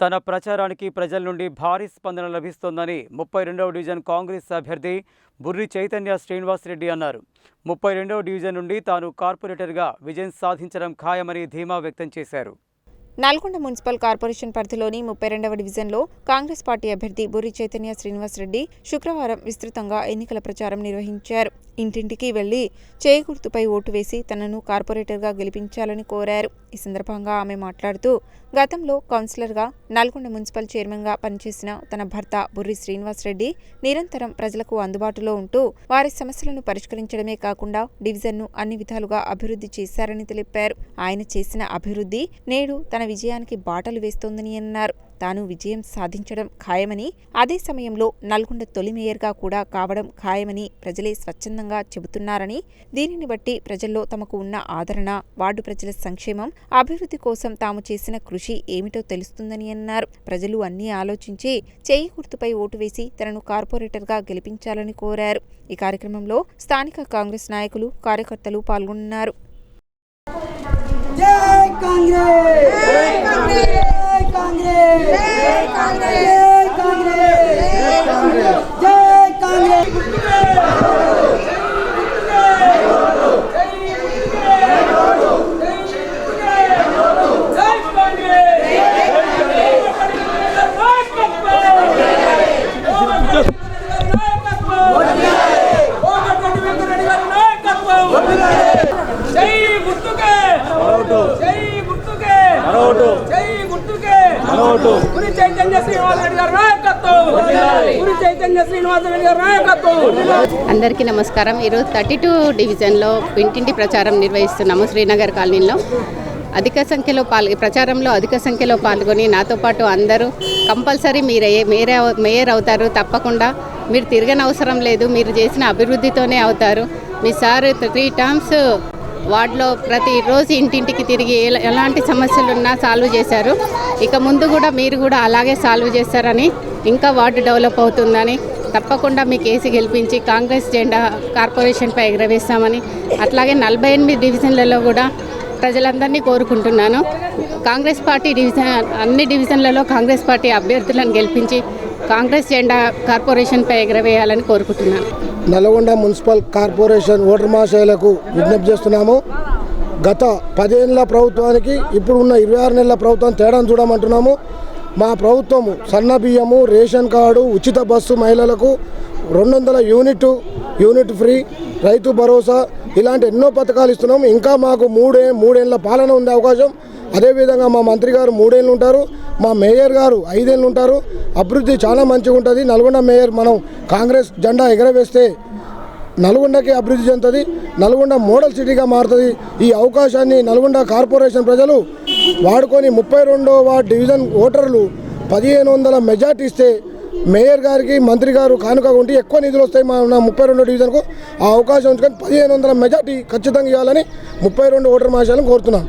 తన ప్రచారానికి ప్రజల నుండి భారీ స్పందన లభిస్తోందని ముప్పై రెండవ డివిజన్ కాంగ్రెస్ అభ్యర్థి బుర్రి చైతన్య శ్రీనివాసరెడ్డి అన్నారు. ముప్పై రెండవ డివిజన్ నుండి తాను కార్పొరేటర్గా విజయం సాధించడం ఖాయమని ధీమా వ్యక్తం చేశారు. నల్గొండ మున్సిపల్ కార్పొరేషన్ పరిధిలోని ముప్పై రెండవ డివిజన్లో కాంగ్రెస్ పార్టీ అభ్యర్థి బుర్రి చైతన్య శ్రీనివాసరెడ్డి శుక్రవారం విస్తృతంగా ఎన్నికల ప్రచారం నిర్వహించారు. ఇంటింటికి వెళ్ళి చేయి గుర్తుపై ఓటు వేసి తనను కార్పొరేటర్గా గెలిపించాలని కోరారు. ఈ సందర్భంగా ఆమె మాట్లాడుతూ గతంలో కౌన్సిలర్గా నల్గొండ మున్సిపల్ చైర్మన్గా పనిచేసిన తన భర్త బుర్రి శ్రీనివాసరెడ్డి నిరంతరం ప్రజలకు అందుబాటులో ఉంటూ వారి సమస్యలను పరిష్కరించడమే కాకుండా డివిజన్ను అన్ని విధాలుగా అభివృద్ధి చేశారని తెలిపారు. ఆయన చేసిన అభివృద్ధి నేడు తన తన విజయానికి బాటలు వేస్తోందని అన్నారు. తాను విజయం సాధించడం ఖాయమని అదే సమయంలో నల్గొండ తొలి మేయర్గా కూడా కావడం ఖాయమని ప్రజలే స్వచ్ఛందంగా చెబుతున్నారని దీనిని బట్టి ప్రజల్లో తమకు ఉన్న ఆదరణ వార్డు ప్రజల సంక్షేమం అభివృద్ధి కోసం తాము చేసిన కృషి ఏమిటో తెలుస్తుందని అన్నారు. ప్రజలు అన్నీ ఆలోచించి చేయి గుర్తుపై ఓటు వేసి తనను కార్పొరేటర్గా గెలిపించాలని కోరారు. ఈ కార్యక్రమంలో స్థానిక కాంగ్రెస్ నాయకులు కార్యకర్తలు పాల్గొన్నారు. గురి చైతన్య శ్రీనివాస రెడ్డి గారి నాయకత్వం. గురి చైతన్య శ్రీనివాస రెడ్డి గారి నాయకత్వం. అందరికీ నమస్కారం. ఈరోజు థర్టీ టూ డివిజన్లో ఇంటింటి ప్రచారం నిర్వహిస్తున్నాము శ్రీనగర్ కాలనీలో. అధిక సంఖ్యలో పాల్ ప్రచారంలో అధిక సంఖ్యలో పాల్గొని నాతో పాటు అందరూ కంపల్సరీ మీరే మేరే మేయర్ అవుతారు. తప్పకుండా మీరు తిరగని అవసరం లేదు. మీరు చేసిన అభివృద్ధితోనే అవుతారు. మీ సార్ త్రీ టర్మ్స్ వార్డులో ప్రతిరోజు ఇంటింటికి తిరిగి ఎలాంటి సమస్యలు ఉన్నా సాల్వ్ చేశారు. ఇక ముందు కూడా మీరు కూడా అలాగే సాల్వ్ చేస్తారని ఇంకా వార్డు డెవలప్ అవుతుందని తప్పకుండా మీకు ఏసీ గెలిపించి కాంగ్రెస్ జెండా కార్పొరేషన్పై ఎగరవేస్తామని అట్లాగే నలభై ఎనిమిది డివిజన్లలో కూడా ప్రజలందరినీ కోరుకుంటున్నాను. కాంగ్రెస్ పార్టీ డివిజన్ అన్ని డివిజన్లలో కాంగ్రెస్ పార్టీ అభ్యర్థులను గెలిపించి కాంగ్రెస్ జెండా కార్పొరేషన్పై ఎగరవేయాలని కోరుకుంటున్నాను. నల్గొండ మున్సిపల్ కార్పొరేషన్ ఓటర్ మహాశైలకు విజ్ఞప్తి చేస్తున్నాము. గత పదేళ్ళ ప్రభుత్వానికి ఇప్పుడు ఉన్న ఇరవై ఆరు నెలల ప్రభుత్వం తేడాను చూడమంటున్నాము. మా ప్రభుత్వము సన్న బియ్యము రేషన్ కార్డు ఉచిత బస్సు మహిళలకు రెండు వందల unit unit free Rythu Bharosa ఇలాంటి ఎన్నో పథకాలు ఇస్తున్నాము ఇంకా మాకు మూడే మూడేళ్ళ పాలన ఉండే అవకాశం. అదేవిధంగా మా మంత్రి గారు మూడేళ్ళు ఉంటారు. మా మేయర్ గారు ఐదేళ్ళు ఉంటారు. అభివృద్ధి చాలా మంచిగా ఉంటుంది. నల్గొండ మేయర్ మనం కాంగ్రెస్ జెండా ఎగరవేస్తే నల్గొండకి అభివృద్ధి చెందుతుంది. నల్గొండ మోడల్ సిటీగా మారుతుంది. ఈ అవకాశాన్ని నల్గొండ కార్పొరేషన్ ప్రజలు వాడుకొని ముప్పై రెండో డివిజన్ ఓటర్లు పదిహేను వందల మెజార్టీ ఇస్తే మేయర్ గారికి మంత్రి గారు కానుక ఉండి ఎక్కువ నిధులు వస్తాయి మా ముప్పై రెండో డివిజన్కు. ఆ అవకాశం ఉంచుకొని పదిహేను వందల మెజార్టీ ఖచ్చితంగా ఇవ్వాలని ముప్పై రెండు ఓటర్ మహాశాలను కోరుతున్నాం.